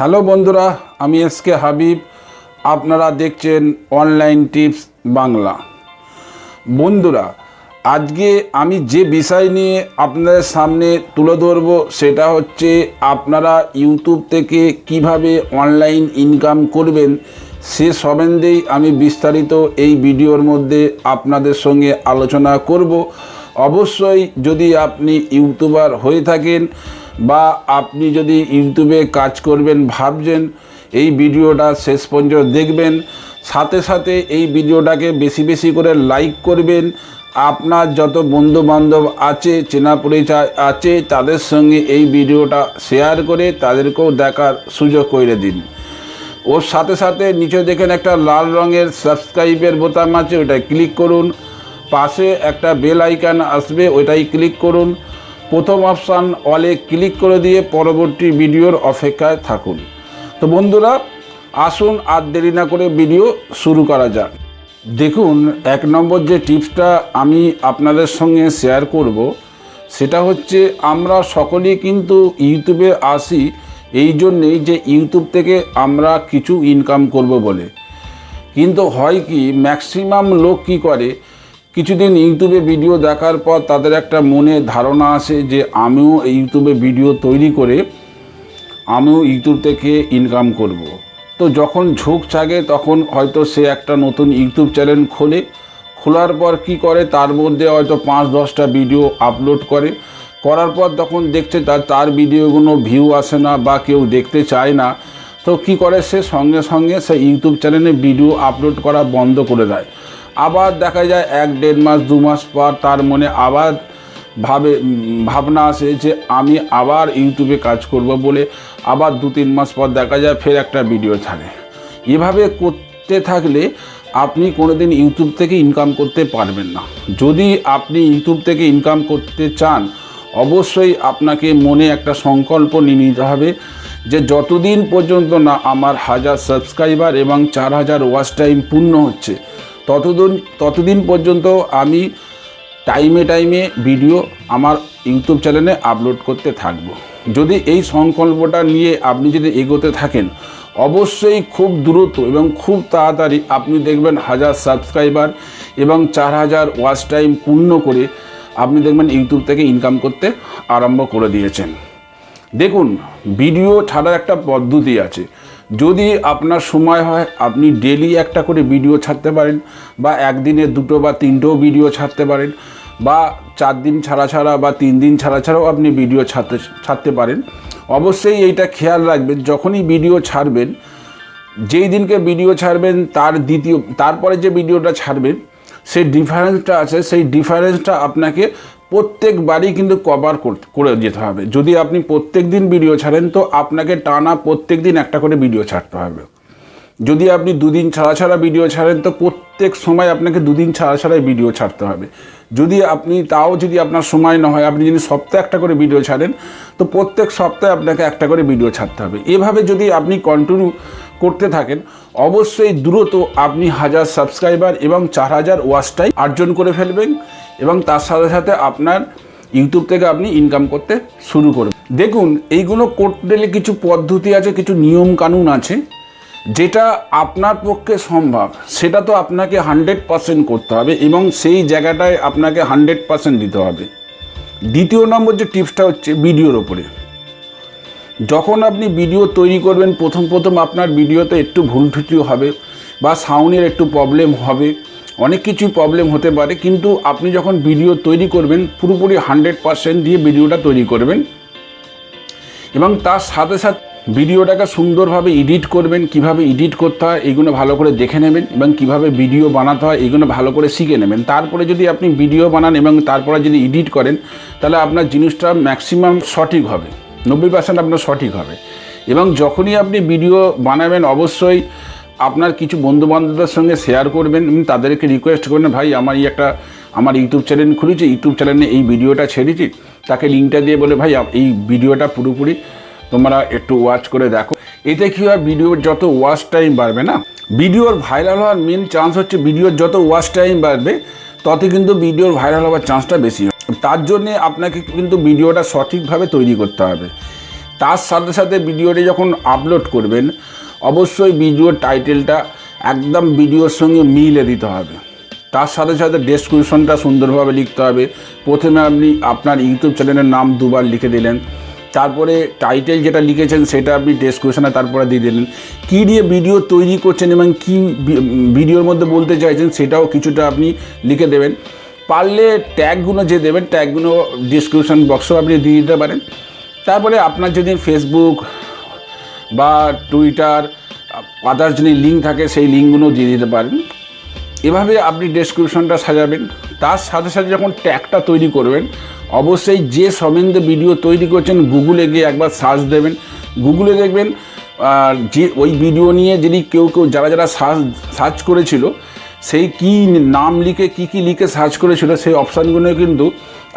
Hello বন্ধুরা, আমি S K Habib. আপনারা দেখছেন অনলাইন টিপস বাংলা। বন্ধুরা, আজকে আমি যে বিষয় নিয়ে আপনাদের সামনে তুলে ধরব সেটা হচ্ছে আপনারা ইউটিউব থেকে কীভাবে অনলাইন ইনকাম করবেন, সে সম্বন্ধেই আমি বিস্তারিত এই ভিডিওর মধ্যে আপনাদের সঙ্গে আলোচনা করব। অবশ্যই যদি আপনি ইউটিউবার হয়ে থাকেন বা আপনি যদি ইউটিউবে কাজ করবেন, ভাবছেন এই ভিডিওটা শেষ পর্যন্ত দেখবেন, সাথে সাথে এই ভিডিওটাকে বেশি বেশি করে লাইক করবেন। আপনার যত বন্ধু বান্ধব আছে, চেনা পরিচয় আছে, তাদের সঙ্গে এই ভিডিওটা শেয়ার করে তাদেরকেও দেখার সুযোগ করে দিন। ওর সাথে সাথে নিচে দেখেন একটা লাল রঙের সাবস্ক্রাইবের বোতাম আছে ওটায় ক্লিক করুন। পাশে একটা বেল আইকন আসবে ওইটাই ক্লিক করুন। প্রথম অপশান অলে ক্লিক করে দিয়ে পরবর্তী ভিডিওর অপেক্ষায় থাকুন। তো বন্ধুরা, আসুন আর দেরি না করে ভিডিও শুরু করা যাক। দেখুন, এক নম্বর যে টিপসটা আমি আপনাদের সঙ্গে শেয়ার করব, সেটা হচ্ছে আমরা সকলেই কিন্তু ইউটিউবে আসি এই জন্যেই যে ইউটিউব থেকে আমরা কিছু ইনকাম করব বলে। কিন্তু হয় কি ম্যাক্সিমাম লোক কি করে? কিছুদিন ইউটিউবে ভিডিও দেখার পর তাদের একটা মনে ধারণা আসে যে আমিও ইউটিউবে ভিডিও তৈরি করে আমিও ইউটিউব থেকে ইনকাম করব। তো যখন ঝোঁক জাগে তখন হয়তো সে একটা নতুন ইউটিউব চ্যানেল খোলে। খোলার পর কি করে? তার মধ্যে হয়তো পাঁচ, দশটা ভিডিও আপলোড করে। করার পর তখন দেখছে তার তার ভিডিওগুলো ভিউ আসে না বা কেউ দেখতে চায় না, তো কি করে? সে সঙ্গে সঙ্গে সে ইউটিউব চ্যানেলে ভিডিও আপলোড করা বন্ধ করে দেয়। আবার দেখা যায় এক দেড় মাস, দু মাস পর তার মনে আবার ভাবে ভাবনা আসে যে আমি আবার ইউটিউবে কাজ করব বলে আবার দু তিন মাস পর দেখা যায় ফের একটা ভিডিও ছাড়ে। এভাবে করতে থাকলে আপনি কোনোদিন ইউটিউব থেকে ইনকাম করতে পারবেন না। যদি আপনি ইউটিউব থেকে ইনকাম করতে চান, অবশ্যই আপনাকে মনে একটা সংকল্প নিয়ে নিতে হবে যে যতদিন পর্যন্ত না আমার হাজার সাবস্ক্রাইবার এবং চার হাজার ওয়াচ টাইম পূর্ণ হচ্ছে ততদিন ততদিন পর্যন্ত আমি টাইমে টাইমে ভিডিও আমার ইউটিউব চ্যানেলে আপলোড করতে থাকব। যদি এই সংকল্পটা নিয়ে আপনি যদি এগোতে থাকেন, অবশ্যই খুব দ্রুত এবং খুব তাড়াতাড়ি আপনি দেখবেন হাজার সাবস্ক্রাইবার এবং চার হাজার ওয়াচ টাইম পূর্ণ করে আপনি দেখবেন ইউটিউব থেকে ইনকাম করতে আরম্ভ করে দিয়েছেন। দেখুন, ভিডিও ছাড়ার একটা পদ্ধতি আছে। যদি আপনার সময় হয়, আপনি ডেলি একটা করে ভিডিও ছাড়তে পারেন বা একদিনে দুটো বা তিনটেও ভিডিও ছাড়তে পারেন বা চার দিন ছাড়া ছাড়া বা তিন দিন ছাড়া ছাড়াও আপনি ভিডিও ছাড়তে ছাড়তে পারেন। অবশ্যই এইটা খেয়াল রাখবেন, যখনই ভিডিও ছাড়বেন, যেই দিনকে ভিডিও ছাড়বেন, তার দ্বিতীয়, তারপরে যে ভিডিওটা ছাড়বেন, সেই ডিফারেন্সটা আছে, সেই ডিফারেন্সটা আপনাকে প্রত্যেকবারই কিন্তু কভার করে যেতে হবে। যদি আপনি প্রত্যেক দিন ভিডিও ছাড়েন, তো আপনাকে টানা প্রত্যেক দিন একটা করে ভিডিও ছাড়তে হবে। যদি আপনি দুদিন ছাড়া ছাড়া ভিডিও ছাড়েন, তো প্রত্যেক সময় আপনাকে দুদিন ছাড়া ছাড়াই ভিডিও ছাড়তে হবে। যদি আপনি তাও যদি আপনার সময় না হয়, আপনি যদি সপ্তাহে একটা করে ভিডিও ছাড়েন, তো প্রত্যেক সপ্তাহে আপনাকে একটা করে ভিডিও ছাড়তে হবে। এভাবে যদি আপনি কন্টিনিউ করতে থাকেন, অবশ্যই দ্রুত আপনি হাজার সাবস্ক্রাইবার এবং চার হাজার ওয়াচ টাইম অর্জন করে ফেলবেন। এবং তার সাথে সাথে আপনার ইউটিউব থেকে আপনি ইনকাম করতে শুরু করবেন। দেখুন, এইগুলো করতে গেলে কিছু পদ্ধতি আছে, কিছু নিয়ম কানুন আছে, যেটা আপনার পক্ষে সম্ভব। সেটা তো আপনাকে হান্ড্রেড পারসেন্ট করতে হবে এবং সেই জায়গাটায় আপনাকে হান্ড্রেড পারসেন্ট দিতে হবে। দ্বিতীয় নম্বর যে টিপসটা হচ্ছে ভিডিওর ওপরে। যখন আপনি ভিডিও তৈরি করবেন, প্রথম প্রথম আপনার ভিডিওতে একটু ভুল ত্রুটি হবে বা সাউন্ডের একটু প্রবলেম হবে। অনেক কিছুই প্রবলেম হতে পারে, কিন্তু আপনি যখন ভিডিও তৈরি করবেন, পুরোপুরি হান্ড্রেড পারসেন্ট দিয়ে ভিডিওটা তৈরি করবেন। এবং তার সাথে সাথে ভিডিওটাকে সুন্দরভাবে এডিট করবেন, কীভাবে এডিট করতে হয়, এইগুলো ভালো করে দেখে নেবেন, এবং কীভাবে ভিডিও বানাতে হয়, এইগুলো ভালো করে শিখে নেবেন। তারপরে যদি আপনি ভিডিও বানান এবং তারপরে যদি এডিট করেন, তাহলে আপনার জিনিসটা ম্যাক্সিমাম সঠিক হবে। নব্বই পার্সেন্ট আপনার সঠিক হবে। এবং যখনই আপনি ভিডিও বানাবেন, অবশ্যই আপনার কিছু বন্ধুবান্ধবদের সঙ্গে শেয়ার করবেন তাদেরকে রিকোয়েস্ট করবেন, ভাই, আমার এই একটা, আমার ইউটিউব চ্যানেল খুলেছি ইউটিউব চ্যানেলে এই ভিডিওটা ছেড়েছি। তাকে লিঙ্কটা দিয়ে বলে, ভাই এই ভিডিওটা পুরোপুরি তোমরা একটু ওয়াচ করে দেখো। এতে কী হয় ভিডিওর যত ওয়াচ টাইম বাড়বে না ভিডিওর ভাইরাল হওয়ার মেন চান্স হচ্ছে ভিডিওর যত ওয়াচ টাইম বাড়বে, তত কিন্তু ভিডিওর ভাইরাল হওয়ার চান্সটা বেশি হয়। তার জন্যে আপনাকে কিন্তু ভিডিওটা সঠিকভাবে তৈরি করতে হবে। তার সাথে সাথে ভিডিওটি যখন আপলোড করবেন অবশ্যই ভিডিওর টাইটেলটা একদম ভিডিওর সঙ্গে মিলে দিতে হবে। তার সাথে সাথে ডেসক্রিপশনটা সুন্দরভাবে লিখতে হবে। প্রথমে আপনি আপনার ইউটিউব চ্যানেলের নাম দুবার লিখে দিলেন। তারপরে টাইটেল যেটা লিখেছেন সেটা আপনি ডেসক্রিপশনে তারপরে দিয়ে দিলেন। কী দিয়ে ভিডিও তৈরি করছেন এবং কী ভিডিওর মধ্যে বলতে চাইছেন সেটাও কিছুটা আপনি লিখে দেবেন। পারলে ট্যাগগুলো যে দেবেন ট্যাগগুলো ডিসক্রিপশন বক্সেও আপনি দিয়ে দিতে পারেন। তারপরে আপনার যদি ফেসবুক বা টুইটার আদার্স যদি লিঙ্ক থাকে সেই লিঙ্কগুলো দিয়ে দিতে পারেন। এভাবে আপনি ডেসক্রিপশনটা সাজাবেন। তার সাথে সাথে যখন ট্যাগটা তৈরি করবেন, অবশ্যই যে সম্বন্ধে ভিডিও তৈরি করছেন গুগলে গিয়ে একবার সার্চ দেবেন। গুগলে দেখবেন, আর যে ওই ভিডিও নিয়ে যদি কেউ কেউ যারা যারা সার্চ সার্চ করেছিল, সেই কি নাম লিখে কি কি লিখে সার্চ করেছিল, সেই অপশানগুলো কিন্তু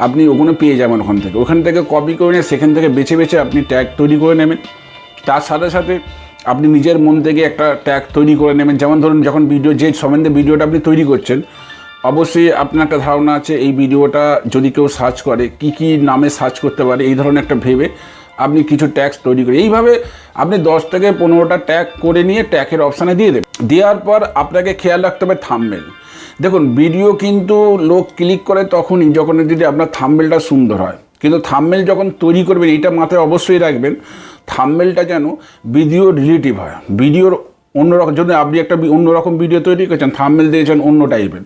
আপনি ওখানে পেয়ে যাবেন ওখান থেকে। ওখান থেকে কপি করে নিয়ে সেখান থেকে বেছে বেছে আপনি ট্যাগ তৈরি করে নেবেন। তার সাথে সাথে আপনি নিজের মন থেকে একটা ট্যাগ তৈরি করে নেবেন। যেমন ধরুন, যখন ভিডিও যে সম্বন্ধে ভিডিওটা আপনি তৈরি করছেন, অবশ্যই আপনার একটা ধারণা আছে, এই ভিডিওটা যদি কেউ সার্চ করে, কি কি নামে সার্চ করতে পারে, এই ধরনের একটা ভেবে আপনি কিছু ট্যাক্স তৈরি করে, এইভাবে আপনি দশ থেকে পনেরোটা ট্যাগ করে নিয়ে ট্যাগের অপশানে দিয়ে দেবেন। দেওয়ার পর আপনাকে খেয়াল রাখতে হবে থামবেল দেখুন ভিডিও কিন্তু লোক ক্লিক করে তখনই যখন যদি আপনার থাম্বেলটা সুন্দর হয়। কিন্তু থাম্বেল যখন তৈরি করবেন এটা মাথায় অবশ্যই রাখবেন থাম্বেলটা যেন ভিডিও রিলেটিভ হয়। ভিডিওর অন্যরকম, যদি আপনি একটা অন্যরকম ভিডিও তৈরি করেছেন থাম্বেল দিয়েছেন অন্য টাইপের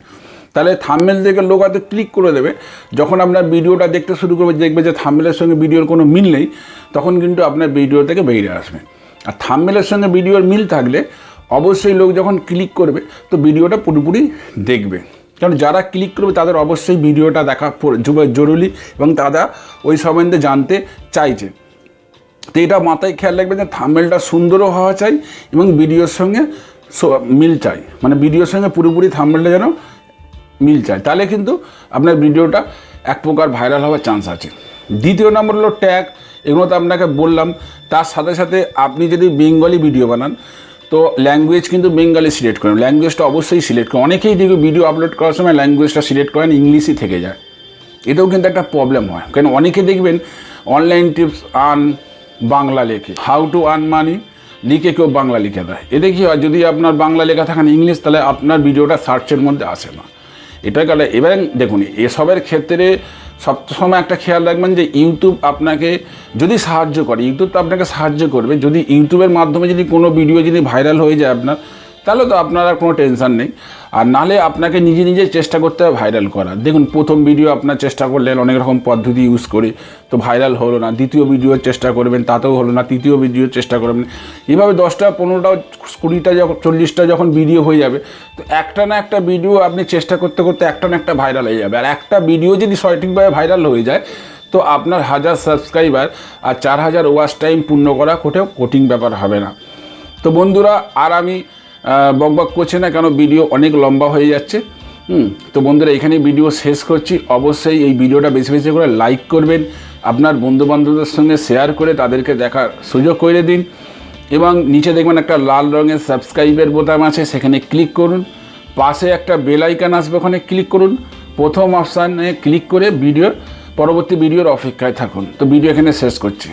তাহলে থাম্বেল দেখে লোক হয়তো ক্লিক করে দেবে। যখন আপনার ভিডিওটা দেখতে শুরু করবে, দেখবে যে থাম্বেলের সঙ্গে ভিডিওর কোনো মিল নেই, তখন কিন্তু আপনার ভিডিও থেকে বেরিয়ে আসবে। আর থাম্বেলের সঙ্গে ভিডিওর মিল থাকলে অবশ্যই লোক যখন ক্লিক করবে, তো ভিডিওটা পুরোপুরি দেখবে। কারণ যারা ক্লিক করবে, তাদের অবশ্যই ভিডিওটা দেখা জরুরি এবং তারা ওই সম্বন্ধে জানতে চাইছে। তো এটা মাথায় খেয়াল রাখবেন যে থাম্বেলটা সুন্দরও হওয়া চাই এবং ভিডিওর সঙ্গে মিল চাই। মানে ভিডিওর সঙ্গে পুরোপুরি থাম্বেলটা যেন মিল চাই। তাহলে কিন্তু আপনার ভিডিওটা এক প্রকার ভাইরাল হওয়ার চান্স আছে। দ্বিতীয় নম্বর হলো ট্যাগ। এগুলো তো আপনাকে বললাম। তার সাথে সাথে আপনি যদি বেঙ্গলি ভিডিও বানান, তো ল্যাঙ্গুয়েজ কিন্তু বেঙ্গলি সিলেক্ট করেন। ল্যাঙ্গুয়েজটা অবশ্যই সিলেক্ট করেন। অনেকেই দেখবে ভিডিও আপলোড করার সময় ল্যাঙ্গুয়েজটা সিলেক্ট করেন ইংলিশই থেকে যায়। এটাও কিন্তু একটা প্রবলেম হয়। কারণ অনেকে দেখবেন অনলাইন টিপস আন বাংলা লেখে। হাউ টু আর্ন মানি লিখে কেউ বাংলা লিখে দেয়। এতে কী হয়? যদি আপনার বাংলা লেখা থাকেন ইংলিশ, তাহলে আপনার ভিডিওটা সার্চের মধ্যে আসে না। এটা গেলে এবার দেখুন, এসবের ক্ষেত্রে সবসময় একটা খেয়াল রাখবেন যে ইউটিউব আপনাকে যদি সাহায্য করে ইউটিউব তো আপনাকে সাহায্য করবে। যদি ইউটিউবের মাধ্যমে যদি কোনো ভিডিও যদি ভাইরাল হয়ে যায় আপনার তাহলে তো আপনার আর কোনো টেনশন নেই। আর নালে আপনাকে নিজে নিজে চেষ্টা করতে হবে ভাইরাল করা। দেখুন, প্রথম ভিডিও আপনার চেষ্টা করলেন, অনেক রকম পদ্ধতি ইউজ করে। তো ভাইরাল হলো না, দ্বিতীয় ভিডিওর চেষ্টা করবেন, তাতেও হলো না, তৃতীয় ভিডিওর চেষ্টা করবেন। এভাবে দশটা, পনেরোটা, কুড়িটা, যখন, চল্লিশটা যখন ভিডিও হয়ে যাবে, তো একটা না একটা ভিডিও আপনি চেষ্টা করতে করতে একটা না একটা ভাইরাল হয়ে যাবে। আর একটা ভিডিও যদি সঠিকভাবে ভাইরাল হয়ে যায়, তো আপনার হাজার সাবস্ক্রাইবার আর চার হাজার ওয়াচ টাইম পূর্ণ করা কোটেও কঠিন ব্যাপার হবে না। তো বন্ধুরা, আর আমি বকবক করছে না, কেন ভিডিও অনেক লম্বা হয়ে যাচ্ছে। হুম, তো বন্ধুরা এখানে ভিডিও শেষ করছি। অবশ্যই এই ভিডিওটা বেশি বেশি করে লাইক করবেন, আপনার বন্ধুবান্ধবদের সঙ্গে শেয়ার করে তাদেরকে দেখার সুযোগ করে দিন। এবং নিচে দেখবেন একটা লাল রঙের সাবস্ক্রাইবের বোতাম আছে, সেখানে ক্লিক করুন। পাশে একটা বেল আসবে, ওখানে ক্লিক করুন। প্রথম অপশানে ক্লিক করে ভিডিওর পরবর্তী ভিডিওর অপেক্ষায় থাকুন। তো ভিডিও এখানে শেষ করছি।